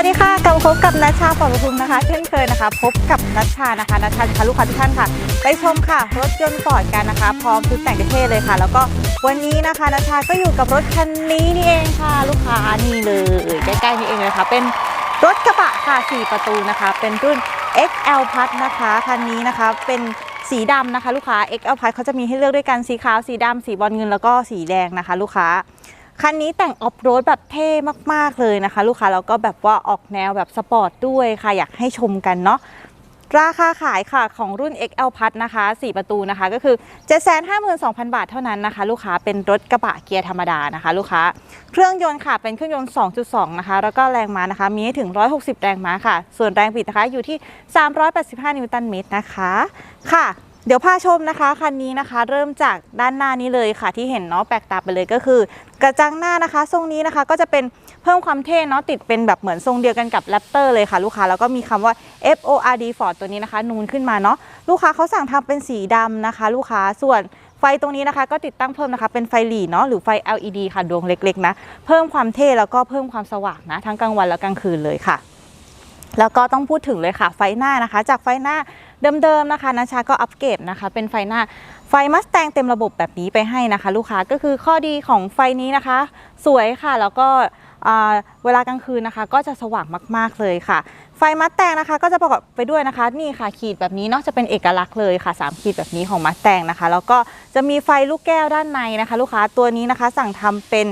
วัสดีค่ะกลับมาพบกับนัชชาปอประทุมนะคะ เช่นเคยนะคะ พบกับนัชชานะคะนัชชาจะพาลูกค้าทุกท่านค่ะ ไปชมค่ะ รถยนต์ฟอร์ดกันนะคะ พร้อมชุดแต่งเท่เลยค่ะ แล้วก็วันนี้นะคะนัชชาก็อยู่กับรถคันนี้นี่เองค่ะ ลูกค้านี่เลยใกล้ๆนี่เองเลยค่ะ เป็นรถกระบะค่ะ 4 ประตูนะคะ เป็นรุ่น XL Plus นะคะคันนี้นะคะเป็นสีดำนะคะ ลูกค้า XL Plus เขาจะมีให้เลือกด้วยกันสีขาวสีดำสีบอลเงินแล้วก็สีแดงนะคะ ลูกค้า คันนี้แต่งออฟโรดแบบเท่มากๆเลยนะคะ ลูกค้าแล้วก็แบบว่าออกแนวแบบสปอร์ตด้วยค่ะ อยากให้ชมกันเนาะราคาขายค่ะของรุ่น XL Plus นะคะ 4 ประตูนะคะ ก็คือ 752,000 บาทเท่านั้นนะคะ ลูกค้าเป็นรถกระบะเกียร์ธรรมดานะคะ ลูกค้า เครื่องยนต์ค่ะเป็นเครื่องยนต์ 2.2 นะคะ แล้วก็แรงม้านะคะ มีให้ถึง 160 แรงม้าค่ะ ส่วนแรงบิดนะคะอยู่ที่ 385 นิวตันเมตรนะคะค่ะ เดี๋ยวพาชมนะคะคันนี้นะคะ เริ่มจากด้านหน้านี้เลยค่ะที่เห็นเนาะแปลกตาไปเลยก็คือ กระจังหน้านะคะ ทรงนี้นะคะก็จะเป็นเพิ่มความเท่เนาะติดเป็นแบบเหมือนทรงเดียวกันกับแรปเตอร์เลยค่ะ ลูกค้าแล้วก็มีคำว่า F O R D Ford ตัวนี้นะคะ นูนขึ้นมาเนาะลูกค้าเขาสั่งทำเป็นสีดำนะคะ ลูกค้าส่วนไฟตรงนี้นะคะก็ติดตั้งเพิ่มนะคะเป็นไฟหลีเนาะหรือไฟ LED ค่ะดวงเล็กๆนะเพิ่มความเท่แล้วก็เพิ่มความสว่างนะทั้งกลางวันและกลางคืนเลยค่ะ แล้วก็ต้องพูดถึงเลยค่ะไฟหน้านะคะ จากไฟหน้า เดิมๆนะคะนัชชาก็อัปเกรดนะคะ เป็นไฟหน้าไฟมัสแตงเต็มระบบแบบนี้ไปให้นะคะ ลูกค้าก็คือข้อดีของไฟนี้นะคะ สวยค่ะแล้วก็เวลากลางคืนนะคะ ก็จะสว่างมากๆเลยค่ะ ไฟมัสแตงนะคะ ก็จะประกอบไปด้วยนะคะ นี่ค่ะขีดแบบนี้เนาะจะเป็นเอกลักษณ์เลยค่ะสามขีดแบบนี้ของมัสแตงนะคะ แล้วก็จะมีไฟลูกแก้วด้านในนะคะ ลูกค้าตัวนี้นะคะ สั่งทำเป็น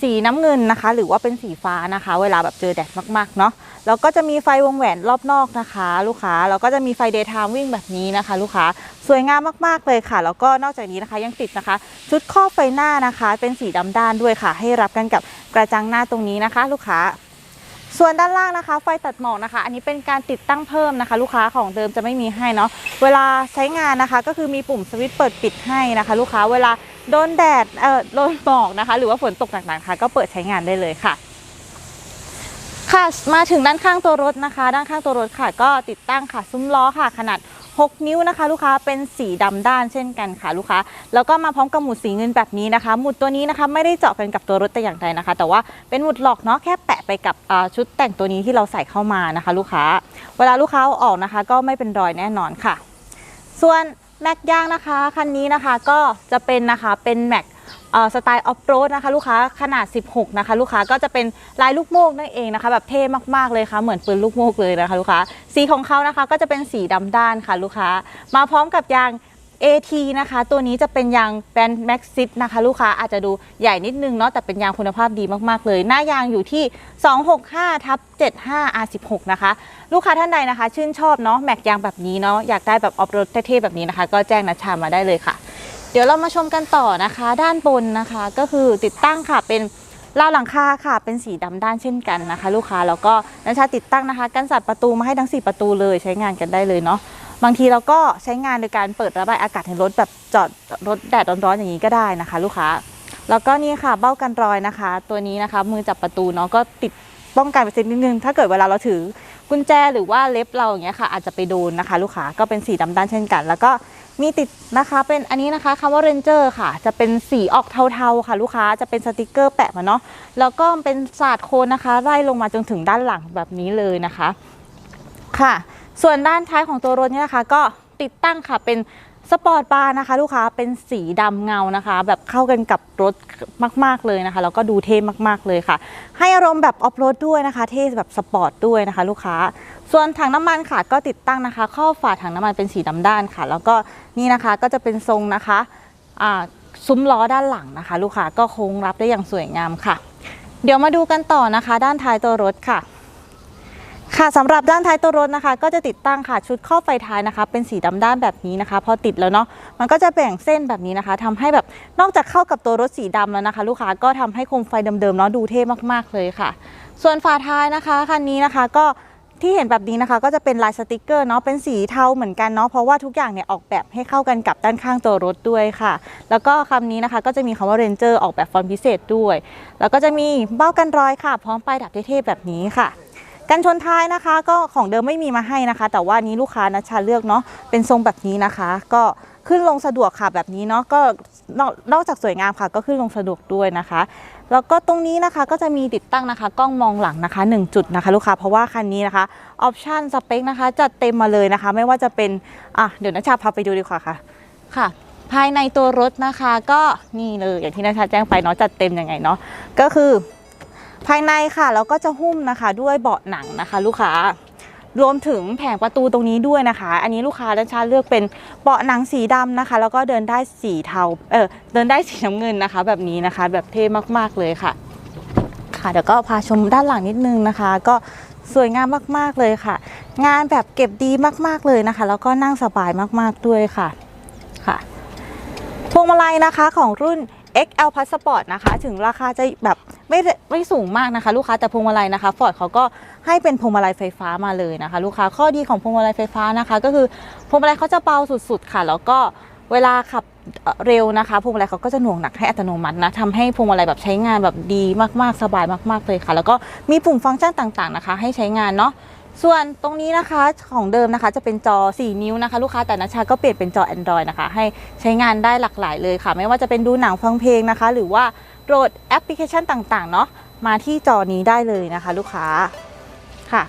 สีน้ำเงินนะคะ หรือว่าเป็นสีฟ้านะคะ เวลาแบบเจอแดดมากๆเนาะ แล้วก็จะมีไฟวงแหวนรอบนอกนะคะ ลูกค้าแล้วก็จะมีไฟเดย์ไทม์วิ่งแบบนี้นะคะ ลูกค้าสวยงามมากๆเลยค่ะ แล้วก็นอกจากนี้นะคะยังติดนะคะ ชุดครอบไฟหน้านะคะ เป็นสีดำด้านด้วยค่ะ ให้รับกันกับกระจังหน้าตรงนี้นะคะ ลูกค้าส่วนด้านล่างนะคะ ไฟตัดหมอกนะคะ อันนี้เป็นการติดตั้งเพิ่มนะคะ ลูกค้าของเดิมจะไม่มีให้เนาะเวลาใช้งานนะคะ ก็คือมีปุ่มสวิตช์เปิดปิดให้นะคะ ลูกค้าเวลาโดนแดดเอ่อโดนหมอกนะคะ หรือว่าฝนตกหนักๆค่ะก็เปิดใช้งานได้เลยค่ะ ค่ะมาถึงด้านข้างตัวรถนะคะ ด้านข้างตัวรถค่ะ ก็ติดตั้งค่ะซุ้มล้อค่ะ ขนาด 6 นิ้วนะคะ ลูกค้าเป็นสีดำด้านเช่นกันค่ะลูกค้าแล้วก็มาพร้อมกับหมุดสีเงินแบบนี้นะคะ หมุดตัวนี้นะคะไม่ได้เจาะกันกับตัวรถแต่อย่างใดนะคะ แต่ว่าเป็นหมุดหลอกเนาะแค่แปะไปกับชุดแต่งตัวนี้ที่เราใส่เข้ามานะคะ ลูกค้า เวลาลูกค้าเอาออกนะคะ ก็ไม่เป็นรอยแน่นอนค่ะ ส่วนแม็กย่างนะคะคันนี้นะคะก็จะเป็นนะคะเป็นแม็ก สไตล์ออฟโรดนะคะลูกค้าขนาด 16 นะคะ ลูกค้าก็จะเป็นลายลูกโมกนั่นเองนะคะ แบบเท่มากๆเลยค่ะ เหมือนปืนลูกโมกเลยนะคะ ลูกค้าสีของเขานะคะก็จะเป็นสีดำด้านค่ะ ลูกค้า มาพร้อมกับยาง AT นะคะ ตัวนี้จะเป็นยางแบรนด์ Maxit นะคะ ลูกค้าอาจจะดูใหญ่นิดนึงเนาะแต่เป็นยางคุณภาพดีมากๆเลย หน้ายางอยู่ที่ 265ทับ75 R16 นะคะ ลูกค้าท่านใดนะคะ ชื่นชอบเนาะแม็กยางแบบนี้เนาะอยากได้แบบออฟโรดเท่ๆแบบนี้นะคะ ก็แจ้งนัชชามาได้เลยค่ะ เดี๋ยวเรามาชมกันต่อนะคะ ด้านบนนะคะ ก็คือติดตั้งค่ะเป็นราวหลังคาค่ะ เป็นสีดำด้านเช่นกันนะคะ ลูกค้าแล้วก็นัชชาติดตั้งนะคะ กันสัตว์ประตูมาให้ทั้ง 4 ประตูเลยใช้งานกันได้เลยเนาะบางทีเราก็ใช้งานโดยการเปิดระบายอากาศในรถแบบจอดรถแดดร้อนๆอย่างนี้ก็ได้นะคะ ลูกค้า แล้วก็นี่ค่ะเบ้ากันรอยนะคะ ตัวนี้นะคะ มือจับประตูเนาะก็ติดป้องกันไปสักนิดนึงถ้าเกิดเวลาเราถือกุญแจหรือว่าเล็บเราอย่างเงี้ยค่ะ อาจจะไปโดนนะคะ ลูกค้าก็เป็นสีดำด้านเช่นกัน แล้วก็ มีติดนะคะเป็นอันนี้นะคะคำว่าเรนเจอร์ค่ะ จะเป็นสีออกเทาๆค่ะ ลูกค้าจะเป็นสติกเกอร์แปะมาเนาะแล้วก็เป็นศาสตร์โคนนะคะไล่ลงมาจนถึงด้านหลังแบบนี้เลยนะคะค่ะ ส่วนด้านท้ายของตัวรถเนี่ยนะคะก็ติดตั้งค่ะเป็น สปอร์ตบาร์นะคะ ลูกค้าเป็นสีดำเงานะคะ แบบเข้ากันกับรถมาก ๆ เลยนะคะ แล้วก็ดูเท่มาก ๆ เลยค่ะ ให้อารมณ์แบบออฟโรดด้วยนะคะ เท่แบบสปอร์ตด้วยนะคะ ลูกค้า ส่วนถังน้ำมันค่ะก็ติดตั้งนะคะ ข้อฝาถังน้ำมันเป็นสีดำด้านค่ะ แล้วก็นี่นะคะก็จะเป็นทรงนะคะอ่าซุ้มล้อด้านหลังนะคะ ลูกค้าก็โค้งรับได้อย่างสวยงามค่ะ เดี๋ยวมาดูกันต่อนะคะ ด้านท้ายตัวรถค่ะ ค่ะสำหรับด้านท้ายตัวรถนะคะ ก็จะติดตั้งค่ะชุดครอไฟท้ายนะคะ เป็นสีดำด้านแบบนี้นะคะ พอติดแล้วเนาะมันก็จะแบ่งเส้นแบบนี้นะคะทำให้แบบนอกจากเข้ากับตัวรถสีดำแล้วนะคะ ลูกค้าก็ทำให้โคมไฟเดิมๆเนาะดูเท่มากๆเลยค่ะ ส่วนฝาท้ายนะคะคันนี้นะคะก็ที่เห็นแบบนี้นะคะก็จะเป็นลายสติกเกอร์เนาะเป็นสีเทาเหมือนกันเนาะเพราะว่าทุกอย่างเนี่ยออกแบบให้เข้ากันกับด้านข้างตัวรถด้วยค่ะ แล้วก็คำนี้นะคะก็จะมีคำว่าเรนเจอร์ออกแบบฟอนต์พิเศษด้วย แล้วก็จะมีเบ้ากันรอยค่ะ พร้อมป้ายดับเท่ๆแบบนี้ค่ะ กันชนท้ายนะคะก็ของเดิมไม่มีมาให้นะคะ แต่ว่านี้ลูกค้านะชาเลือกเนาะเป็นทรงแบบนี้นะคะ ก็ขึ้นลงสะดวกค่ะแบบนี้เนาะก็นอกจากสวยงามค่ะ ก็ขึ้นลงสะดวกด้วยนะคะ แล้วก็ตรงนี้นะคะก็จะมีติดตั้งนะคะ กล้องมองหลังนะคะ 1 จุดนะคะ ลูกค้าเพราะว่าคันนี้นะคะออปชันสเปคนะคะจัดเต็มมาเลยนะคะ ไม่ว่าจะเป็นอะเดี๋ยวนัชชาพาไปดูดีกว่าค่ะค่ะภายในตัวรถนะคะก็นี่เลยอย่างที่นัชชาแจ้งไปเนาะจัดเต็มยังไงเนาะก็คือ ภายในค่ะเราก็จะหุ้มนะคะด้วยเบาะหนังนะคะ ลูกค้ารวมถึงแผงประตูตรงนี้ด้วยนะคะ อันนี้ลูกค้าด้านชาเลือกเป็นเบาะหนังสีดำนะคะ แล้วก็เดินได้สีเทา เออเดินได้สีน้ำเงินนะคะ แบบนี้นะคะ แบบเท่มากๆเลยค่ะ ค่ะเดี๋ยวก็พาชมด้านหลังนิดนึงนะคะ ก็สวยงามมากๆเลยค่ะ งานแบบเก็บดีมากๆเลยนะคะ แล้วก็นั่งสบายมากๆด้วยค่ะ ค่ะ พวงมาลัยนะคะของรุ่น XL Passport นะคะ ถึงราคาจะแบบ ไม่ไม่สูงมากนะคะ ลูกค้าแต่พวงมาลัยนะคะฟอร์ดเขาก็ให้เป็นพวงมาลัยไฟฟ้ามาเลยนะคะ ลูกค้าข้อดีของพวงมาลัยไฟฟ้านะคะ ก็คือพวงมาลัยเขาจะเบาสุดๆ ค่ะ แล้วก็เวลาขับเร็วนะคะพวงมาลัยเขาก็จะหน่วงหนักให้อัตโนมัตินะทำให้พวงมาลัยแบบใช้งานแบบดีมากๆสบายมากๆเลยค่ะ แล้วก็มีปุ่มฟังก์ชันต่างๆนะคะ ให้ใช้งานเนาะส่วนตรงนี้นะคะของเดิมนะคะจะเป็นจอ 4 นิ้วนะคะ ลูกค้าแต่นัชชาก็เปลี่ยนเป็นจอ Android นะคะ ให้ใช้งานได้หลากหลายเลยค่ะ ไม่ว่าจะเป็นดูหนังฟังเพลงนะคะ หรือว่า โหลดแอปพลิเคชันต่างๆเนาะมาที่จอนี้ได้เลยนะคะลูกค้าค่ะ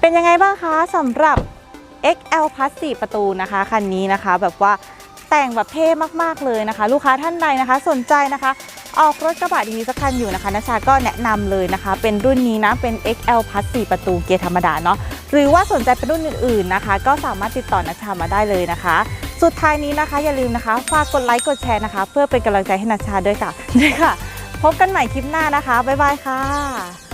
เป็นยังไงบ้างคะสำหรับ XL Plus 4 ประตูนะคะคันนี้นะคะแบบว่าแต่งแบบเท่มากๆเลยนะคะ ลูกค้าท่านใดนะคะ สนใจนะคะ ออกรถกระบะดีๆสักคันอยู่นะคะนัชชาก็แนะนำเลยนะคะ เป็นรุ่นนี้นะเป็น XL Plus 4 ประตูเกียร์ธรรมดาเนาะหรือว่าสนใจเป็นรุ่นอื่นๆนะคะ ก็สามารถติดต่อนัชชามาได้เลยนะคะ สุดท้ายนี้นะคะอย่าลืมนะคะฝากกดไลค์กดแชร์นะคะ เพื่อเป็นกำลังใจให้นัชชาด้วยค่ะด้วยค่ะ พบกันใหม่คลิปหน้านะคะ บ๊ายบายค่ะ